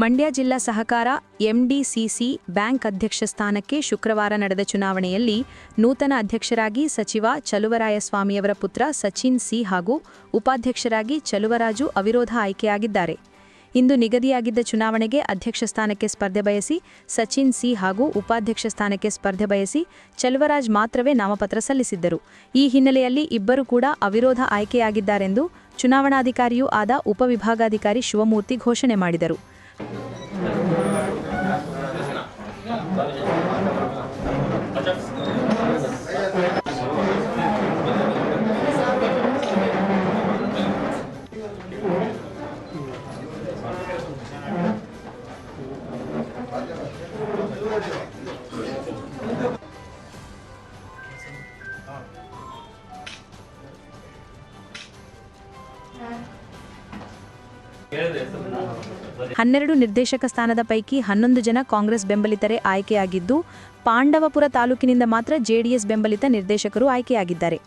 ಮಂಡ್ಯ ಜಿಲ್ಲಾ ಸಹಕಾರ MDCC bank ಅಧ್ಯಕ್ಷ ಸ್ಥಾನಕ್ಕೆ ಶುಕ್ರವಾರ ನಡೆದ ಚುನಾವಣೆಯಲ್ಲಿ ನೂತನ ಅಧ್ಯಕ್ಷರಾಗಿ ಸಚಿವ ಚಲುವರಾಯಸ್ವಾಮಿಯವರ ಪುತ್ರ ಸಚಿನ್ ಸಿ ಹಾಗೂ ಉಪಾಧ್ಯಕ್ಷರಾಗಿ ಚಲುವರಾಜು ಅವಿರೋಧ ಆಯ್ಕೆಯಾಗಿದ್ದಾರೆ. ಇಂದು ನಿಗದಿಯಾಗಿದ್ದ ಚುನಾವಣೆಗೆ ಅಧ್ಯಕ್ಷ ಸ್ಥಾನಕ್ಕೆ ಸ್ಪರ್ಧೆ ಬಯಸಿ ಸಚಿನ್ ಸಿ ಹಾಗೂ ಉಪಾಧ್ಯಕ್ಷ ಸ್ಥಾನಕ್ಕೆ ಸ್ಪರ್ಧೆ ಬಯಸಿ ಚಲುವರಾಜ್ ಮಾತ್ರವೇ ನಾಮಪತ್ರ ಸಲ್ಲಿಸಿದ್ದರು. ಈ ಹಿನ್ನೆಲೆಯಲ್ಲಿ ಇಬ್ಬರು ಕೂಡ ಅವಿರೋಧ ಆಯ್ಕೆಯಾಗಿದ್ದಾರೆಂದು ಚುನಾವಣಾಧಿಕಾರಿಯೂ ಆದ ಉಪವಿಭಾಗಾಧಿಕಾರಿ ಶಿವಮೂರ್ತಿ ಘೋಷಣೆ ಮಾಡಿದರು. ಹನ್ನೆರಡು ನಿರ್ದೇಶಕ ಸ್ಥಾನದ ಪೈಕಿ ಹನ್ನೊಂದು ಜನ ಕಾಂಗ್ರೆಸ್ ಬೆಂಬಲಿತರೇ ಆಯ್ಕೆಯಾಗಿದ್ದು, ಪಾಂಡವಪುರ ತಾಲೂಕಿನಿಂದ ಮಾತ್ರ ಜೆಡಿಎಸ್ ಬೆಂಬಲಿತ ನಿರ್ದೇಶಕರು ಆಯ್ಕೆಯಾಗಿದ್ದಾರೆ.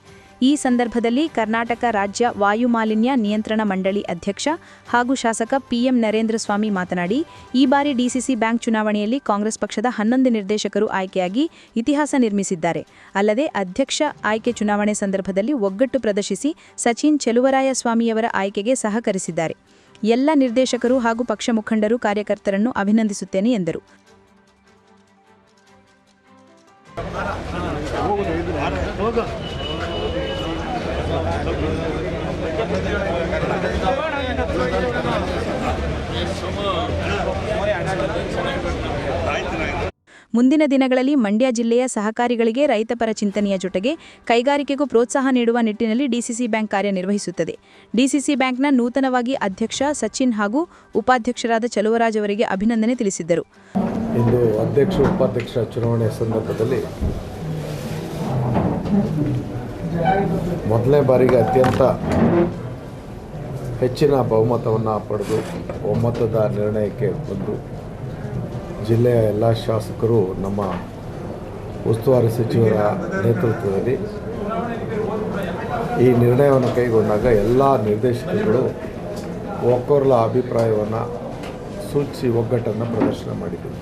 ಈ ಸಂದರ್ಭದಲ್ಲಿ ಕರ್ನಾಟಕ ರಾಜ್ಯ ವಾಯುಮಾಲಿನ್ಯ ನಿಯಂತ್ರಣ ಮಂಡಳಿ ಅಧ್ಯಕ್ಷ ಹಾಗೂ ಶಾಸಕ ಪಿಎಂ ನರೇಂದ್ರ ಸ್ವಾಮಿ ಮಾತನಾಡಿ, ಈ ಬಾರಿ ಡಿಸಿಸಿ ಬ್ಯಾಂಕ್ ಚುನಾವಣೆಯಲ್ಲಿ ಕಾಂಗ್ರೆಸ್ ಪಕ್ಷದ ಹನ್ನೊಂದು ನಿರ್ದೇಶಕರು ಆಯ್ಕೆಯಾಗಿ ಇತಿಹಾಸ ನಿರ್ಮಿಸಿದ್ದಾರೆ. ಅಲ್ಲದೆ ಅಧ್ಯಕ್ಷ ಆಯ್ಕೆ ಚುನಾವಣೆ ಸಂದರ್ಭದಲ್ಲಿ ಒಗ್ಗಟ್ಟು ಪ್ರದರ್ಶಿಸಿ ಸಚಿನ್ ಚೆಲುವರಾಯಸ್ವಾಮಿಯವರ ಆಯ್ಕೆಗೆ ಸಹಕರಿಸಿದ್ದಾರೆ. ಎಲ್ಲ ನಿರ್ದೇಶಕರು ಹಾಗೂ ಪಕ್ಷ ಮುಖಂಡರು ಕಾರ್ಯಕರ್ತರನ್ನು ಅಭಿನಂದಿಸುತ್ತೇನೆ ಎಂದರು. ಮುಂದಿನ ದಿನಗಳಲ್ಲಿ ಮಂಡ್ಯ ಜಿಲ್ಲೆಯ ಸಹಕಾರಿಗಳಿಗೆ ರೈತಪರ ಚಿಂತನೆಯ ಜೊತೆಗೆ ಕೈಗಾರಿಕೆಗೂ ಪ್ರೋತ್ಸಾಹ ನೀಡುವ ನಿಟ್ಟಿನಲ್ಲಿ ಡಿಸಿಸಿ ಬ್ಯಾಂಕ್ ಕಾರ್ಯನಿರ್ವಹಿಸುತ್ತದೆ. ಡಿಸಿಸಿ ಬ್ಯಾಂಕ್ನ ನೂತನವಾಗಿ ಅಧ್ಯಕ್ಷ ಸಚಿನ್ ಹಾಗೂ ಉಪಾಧ್ಯಕ್ಷರಾದ ಚಲುವರಾಜ್ ಅವರಿಗೆ ಅಭಿನಂದನೆ ತಿಳಿಸಿದ್ದರು. ಇಂದು ಅಧ್ಯಕ್ಷ, ಉಪಾಧ್ಯಕ್ಷ ಚುನಾವಣೆ ಸಂದರ್ಭದಲ್ಲಿ ಮೊದಲನೇ ಬಾರಿಗೆ ಅತ್ಯಂತ ಹೆಚ್ಚಿನ ಬಹುಮತವನ್ನು ಪಡೆದು ಒಮ್ಮತದ ನಿರ್ಣಯಕ್ಕೆ ಬಂದು ಜಿಲ್ಲೆಯ ಎಲ್ಲ ಶಾಸಕರು ನಮ್ಮ ಉಸ್ತುವಾರಿ ಸಚಿವರ ನೇತೃತ್ವದಲ್ಲಿ ಈ ನಿರ್ಣಯವನ್ನು ಕೈಗೊಂಡಾಗ ಎಲ್ಲ ನಿರ್ದೇಶಕರುಗಳು ಒಕ್ಕೊರ್ಲ ಅಭಿಪ್ರಾಯವನ್ನು ಸೂಚಿಸಿ ಒಗ್ಗಟ್ಟನ್ನು ಪ್ರದರ್ಶನ ಮಾಡಿದರು.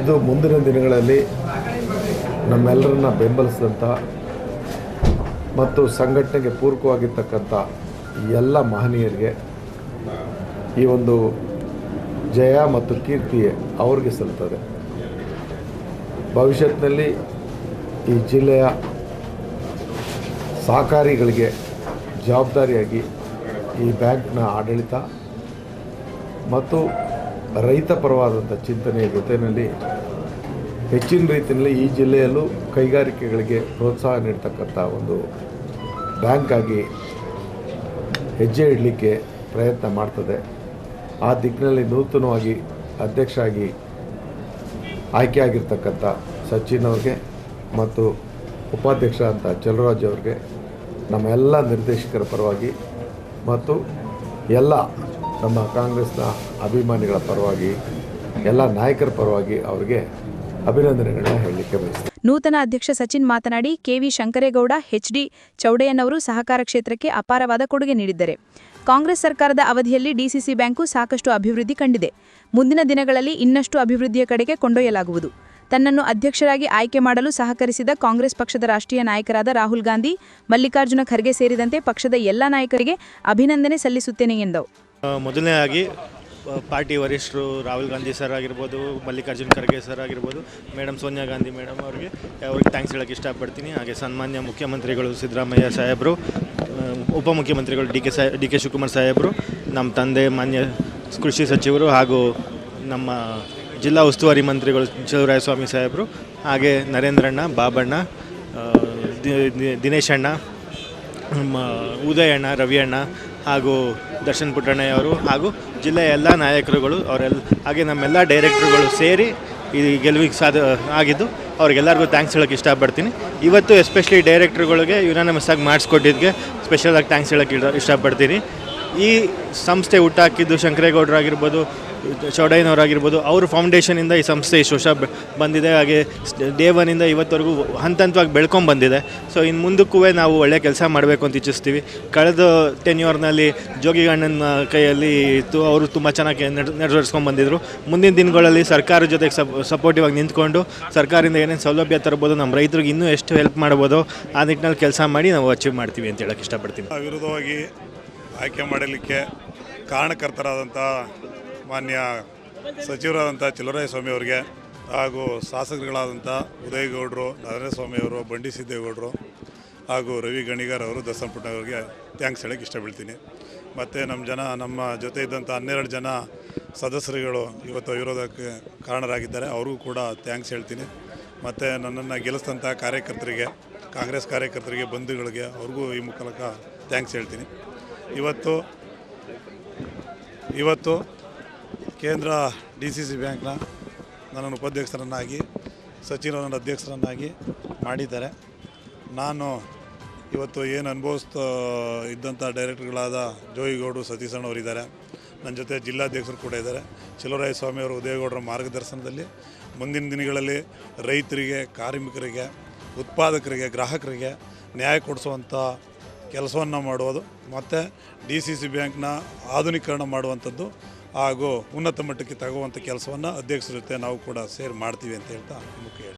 ಇದು ಮುಂದಿನ ದಿನಗಳಲ್ಲಿ ನಮ್ಮೆಲ್ಲರನ್ನ ಬೆಂಬಲಿಸಿದಂಥ ಮತ್ತು ಸಂಘಟನೆಗೆ ಪೂರಕವಾಗಿರ್ತಕ್ಕಂಥ ಎಲ್ಲ ಮಹನೀಯರಿಗೆ ಈ ಒಂದು ಜಯ ಮತ್ತು ಕೀರ್ತಿ ಅವ್ರಿಗೆ ಸಲ್ತದೆ. ಭವಿಷ್ಯತ್ತಿನಲ್ಲಿ ಈ ಜಿಲ್ಲೆಯ ಸಹಕಾರಿಗಳಿಗೆ ಜವಾಬ್ದಾರಿಯಾಗಿ ಈ ಬ್ಯಾಂಕ್ನ ಆಡಳಿತ ಮತ್ತು ರೈತ ಪರವಾದಂಥ ಚಿಂತನೆಯ ಜೊತೆಯಲ್ಲಿ ಹೆಚ್ಚಿನ ರೀತಿಯಲ್ಲಿ ಈ ಜಿಲ್ಲೆಯಲ್ಲೂ ಕೈಗಾರಿಕೆಗಳಿಗೆ ಪ್ರೋತ್ಸಾಹ ನೀಡ್ತಕ್ಕಂಥ ಒಂದು ಬ್ಯಾಂಕಾಗಿ ಹೆಜ್ಜೆ ಇಡಲಿಕ್ಕೆ ಪ್ರಯತ್ನ ಮಾಡ್ತದೆ. ಆ ದಿಕ್ಕಿನಲ್ಲಿ ನೂತನವಾಗಿ ಅಧ್ಯಕ್ಷ ಆಗಿ ಆಯ್ಕೆಯಾಗಿರ್ತಕ್ಕಂಥ ಸಚಿನ್ ಅವ್ರಿಗೆ ಮತ್ತು ಉಪಾಧ್ಯಕ್ಷ ಅಂತ ಚಲರಾಜ್ ಅವ್ರಿಗೆ, ನಮ್ಮ ಎಲ್ಲ ನಿರ್ದೇಶಕರ ಪರವಾಗಿ ಮತ್ತು ಎಲ್ಲ ನಮ್ಮ ಕಾಂಗ್ರೆಸ್ನ ಅಭಿಮಾನಿಗಳ ಪರವಾಗಿ, ಎಲ್ಲ ನಾಯಕರ ಪರವಾಗಿ ಅವರಿಗೆ ಅಭಿನಂದನೆಗಳನ್ನ ಹೇಳಲಿಕ್ಕೆ ಬಯಸ್ತೀನಿ. ನೂತನ ಅಧ್ಯಕ್ಷ ಸಚಿನ್ ಮಾತನಾಡಿ ಕೆವಿ ಶಂಕರೇಗೌಡ, ಎಚ್ ಡಿ ಚೌಡಯ್ಯನವರು ಸಹಕಾರ ಕ್ಷೇತ್ರಕ್ಕೆ ಅಪಾರವಾದ ಕೊಡುಗೆ ನೀಡಿದ್ದಾರೆ. ಕಾಂಗ್ರೆಸ್ ಸರ್ಕಾರದ ಅವಧಿಯಲ್ಲಿ ಡಿಸಿಸಿ ಬ್ಯಾಂಕು ಸಾಕಷ್ಟು ಅಭಿವೃದ್ಧಿ ಕಂಡಿದೆ. ಮುಂದಿನ ದಿನಗಳಲ್ಲಿ ಇನ್ನಷ್ಟು ಅಭಿವೃದ್ಧಿಯ ಕಡೆಗೆ ಕೊಂಡೊಯ್ಯಲಾಗುವುದು. ತನ್ನನ್ನು ಅಧ್ಯಕ್ಷರಾಗಿ ಆಯ್ಕೆ ಮಾಡಲು ಸಹಕರಿಸಿದ ಕಾಂಗ್ರೆಸ್ ಪಕ್ಷದ ರಾಷ್ಟ್ರೀಯ ನಾಯಕರಾದ ರಾಹುಲ್ ಗಾಂಧಿ, ಮಲ್ಲಿಕಾರ್ಜುನ ಖರ್ಗೆ ಸೇರಿದಂತೆ ಪಕ್ಷದ ಎಲ್ಲ ನಾಯಕರಿಗೆ ಅಭಿನಂದನೆ ಸಲ್ಲಿಸುತ್ತೇನೆ ಎಂದವು ಮೊದಲನೇದಾಗಿ ಪಾರ್ಟಿ ವರಿಷ್ಠರು ರಾಹುಲ್ ಗಾಂಧಿ ಸರ್ ಆಗಿರ್ಬೋದು, ಮಲ್ಲಿಕಾರ್ಜುನ ಖರ್ಗೆ ಸರ್ ಆಗಿರ್ಬೋದು ಮೇಡಮ್ ಸೋನಿಯಾ ಗಾಂಧಿ ಮೇಡಮ್ ಅವರಿಗೆ, ಅವ್ರಿಗೆ ಥ್ಯಾಂಕ್ಸ್ ಹೇಳೋಕ್ಕೆ ಇಷ್ಟಪಡ್ತೀನಿ. ಹಾಗೆ ಸನ್ಮಾನ್ಯ ಮುಖ್ಯಮಂತ್ರಿಗಳು ಸಿದ್ದರಾಮಯ್ಯ ಸಾಹೇಬರು ಉಪಮುಖ್ಯಮಂತ್ರಿಗಳು ಡಿ ಕೆ ಸಾ ಡಿ ಕೆ ಶಿವಕುಮಾರ್ ಸಾಹೇಬರು ನಮ್ಮ ತಂದೆ ಮಾನ್ಯ ಕೃಷಿ ಸಚಿವರು ಹಾಗೂ ನಮ್ಮ ಜಿಲ್ಲಾ ಉಸ್ತುವಾರಿ ಮಂತ್ರಿಗಳು ಚಲುವರಾಯಸ್ವಾಮಿ ಸಾಹೇಬರು ಹಾಗೆ ನರೇಂದ್ರಣ್ಣ ಬಾಬಣ್ಣ ಆ, ದಿ- ದಿ- ದಿನೇಶ್ ಅಣ್ಣ ನಮ್ಮ ಉದಯಣ್ಣ ರವಿಯಣ್ಣ ಹಾಗೂ ದರ್ಶನ್ ಪುಟ್ಟಣ್ಣಯ್ಯವರು ಹಾಗೂ ಜಿಲ್ಲೆಯ ಎಲ್ಲ ನಾಯಕರುಗಳು ಅವರೆಲ್ಲ ಹಾಗೆ ನಮ್ಮೆಲ್ಲ ಡೈರೆಕ್ಟ್ರುಗಳು ಸೇರಿ ಈ ಗೆಲುವಿಗೆ ಸಾಧ ಆಗಿದ್ದು ಅವ್ರಿಗೆಲ್ಲರಿಗೂ ಥ್ಯಾಂಕ್ಸ್ ಹೇಳೋಕ್ಕೆ ಇಷ್ಟಪಡ್ತೀನಿ. ಇವತ್ತು ಎಸ್ಪೆಷಲಿ ಡೈರೆಕ್ಟ್ರುಗಳಿಗೆ ಯುನಾನಮಸ್ ಆಗಿ ಮಾಡಿಸ್ಕೊಟ್ಟಿದ್ದಕ್ಕೆ ಸ್ಪೆಷಲಾಗಿ ಥ್ಯಾಂಕ್ಸ್ ಹೇಳೋಕ್ಕೆ ಇಷ್ಟ- ಇಷ್ಟಪಡ್ತೀನಿ. ಈ ಸಂಸ್ಥೆ ಹುಟ್ಟಾಕಿದ್ದು ಶಂಕರೇಗೌಡರಾಗಿರ್ಬೋದು ಚೌಡಯ್ಯನವರಾಗಿರ್ಬೋದು, ಅವ್ರ ಫೌಂಡೇಶನಿಂದ ಈ ಸಂಸ್ಥೆ ಇಷ್ಟು ವರ್ಷ ಬಂದಿದೆ. ಹಾಗೆ ದೇವನಿಂದ ಇವತ್ತವರೆಗೂ ಹಂತ ಹಂತವಾಗಿ ಬೆಳ್ಕೊಂಡು ಬಂದಿದೆ. ಸೊ ಇನ್ನು ಮುಂದಕ್ಕೂ ನಾವು ಒಳ್ಳೆಯ ಕೆಲಸ ಮಾಡಬೇಕು ಅಂತ ಇಚ್ಛಿಸ್ತೀವಿ. ಕಳೆದ ಟೆನ್ಯೂರ್ನಲ್ಲಿ ಜೋಗಿಗಣ್ಣನ ಕೈಯಲ್ಲಿ ಇತ್ತು ಅವರು ತುಂಬ ಚೆನ್ನಾಗಿ ನೆರವೇರಿಸ್ಕೊಂಡು ಬಂದಿದ್ರು. ಮುಂದಿನ ದಿನಗಳಲ್ಲಿ ಸರ್ಕಾರ ಜೊತೆಗೆ ಸಪ್ ಸಪೋರ್ಟಿವ್ ಆಗಿ ನಿಂತ್ಕೊಂಡು ಸರ್ಕಾರದಿಂದ ಏನೇನು ಸೌಲಭ್ಯ ತರ್ಬೋದು ನಮ್ಮ ರೈತರಿಗೆ ಇನ್ನೂ ಎಷ್ಟು ಹೆಲ್ಪ್ ಮಾಡ್ಬೋದು, ಆ ನಿಟ್ಟಿನಲ್ಲಿ ಕೆಲಸ ಮಾಡಿ ನಾವು ಅಚೀವ್ ಮಾಡ್ತೀವಿ ಅಂತ ಹೇಳಕ್ಕೆ ಇಷ್ಟಪಡ್ತೀನಿ. ವಿರುದ್ಧವಾಗಿ ಆಯ್ಕೆ ಮಾಡಲಿಕ್ಕೆ ಕಾರಣಕರ್ತರಾದಂಥ ಮಾನ್ಯ ಸಚಿವರಾದಂಥ ಸ್ವಾಮಿ ಅವರಿಗೆ ಹಾಗೂ ಶಾಸಕರುಗಳಾದಂಥ ಉದಯಗೌಡರು ಸ್ವಾಮಿ ಅವರು, ಬಂಡಿ ಸಿದ್ದೇಗೌಡರು ಹಾಗೂ ರವಿ ಗಣಿಗಾರ್ ಅವರು ದಸಂ ಅವರಿಗೆ ಥ್ಯಾಂಕ್ಸ್ ಹೇಳಕ್ಕೆ ಇಷ್ಟಪಡ್ತೀನಿ. ಮತ್ತು ನಮ್ಮ ಜನ, ನಮ್ಮ ಜೊತೆ ಇದ್ದಂಥ ಹನ್ನೆರಡು ಜನ ಸದಸ್ಯರುಗಳು ಇವತ್ತು ವಿರೋಧಕ್ಕೆ ಕಾರಣರಾಗಿದ್ದಾರೆ. ಅವ್ರಿಗೂ ಕೂಡ ಥ್ಯಾಂಕ್ಸ್ ಹೇಳ್ತೀನಿ. ಮತ್ತು ನನ್ನನ್ನು ಗೆಲ್ಲಿಸಿದಂಥ ಕಾರ್ಯಕರ್ತರಿಗೆ, ಕಾಂಗ್ರೆಸ್ ಕಾರ್ಯಕರ್ತರಿಗೆ, ಬಂಧುಗಳಿಗೆ ಅವ್ರಿಗೂ ಈ ಮೂಲಕ ಥ್ಯಾಂಕ್ಸ್ ಹೇಳ್ತೀನಿ. ಇವತ್ತು ಇವತ್ತು ಕೇಂದ್ರ ಡಿ ಸಿ ಸಿ ಬ್ಯಾಂಕ್ನ ನನ್ನನ್ನು ಉಪಾಧ್ಯಕ್ಷರನ್ನಾಗಿ, ಸಚಿವರನ್ನು ಅಧ್ಯಕ್ಷರನ್ನಾಗಿ ಮಾಡಿದ್ದಾರೆ. ನಾನು ಇವತ್ತು ಏನು ಅನುಭವಿಸ್ತಾ ಇದ್ದಂಥ ಡೈರೆಕ್ಟರ್ಗಳಾದ ಜೋಯಿಗೌಡರು, ಸತೀಶಣ್ಣ ಅವರಿದ್ದಾರೆ. ನನ್ನ ಜೊತೆ ಜಿಲ್ಲಾಧ್ಯಕ್ಷರು ಕೂಡ ಇದ್ದಾರೆ. ಚಲುವರಾಯ ಸ್ವಾಮಿ ಅವರು ಉದಯಗೌಡರ ಮಾರ್ಗದರ್ಶನದಲ್ಲಿ ಮುಂದಿನ ದಿನಗಳಲ್ಲಿ ರೈತರಿಗೆ, ಕಾರ್ಮಿಕರಿಗೆ, ಉತ್ಪಾದಕರಿಗೆ, ಗ್ರಾಹಕರಿಗೆ ನ್ಯಾಯ ಕೊಡಿಸುವಂಥ ಕೆಲಸವನ್ನು ಮಾಡುವುದು, ಮತ್ತು ಡಿ ಸಿ ಸಿ ಬ್ಯಾಂಕ್ನ ಆಧುನೀಕರಣ ಮಾಡುವಂಥದ್ದು ಹಾಗೂ ಉನ್ನತ ಮಟ್ಟಕ್ಕೆ ತಗುವಂಥ ಕೆಲಸವನ್ನು ಅಧ್ಯಕ್ಷರ ಜೊತೆ ನಾವು ಕೂಡ ಸೇರ್ ಮಾಡ್ತೀವಿ ಅಂತ ಹೇಳ್ತಾ ಮುಖ್ಯ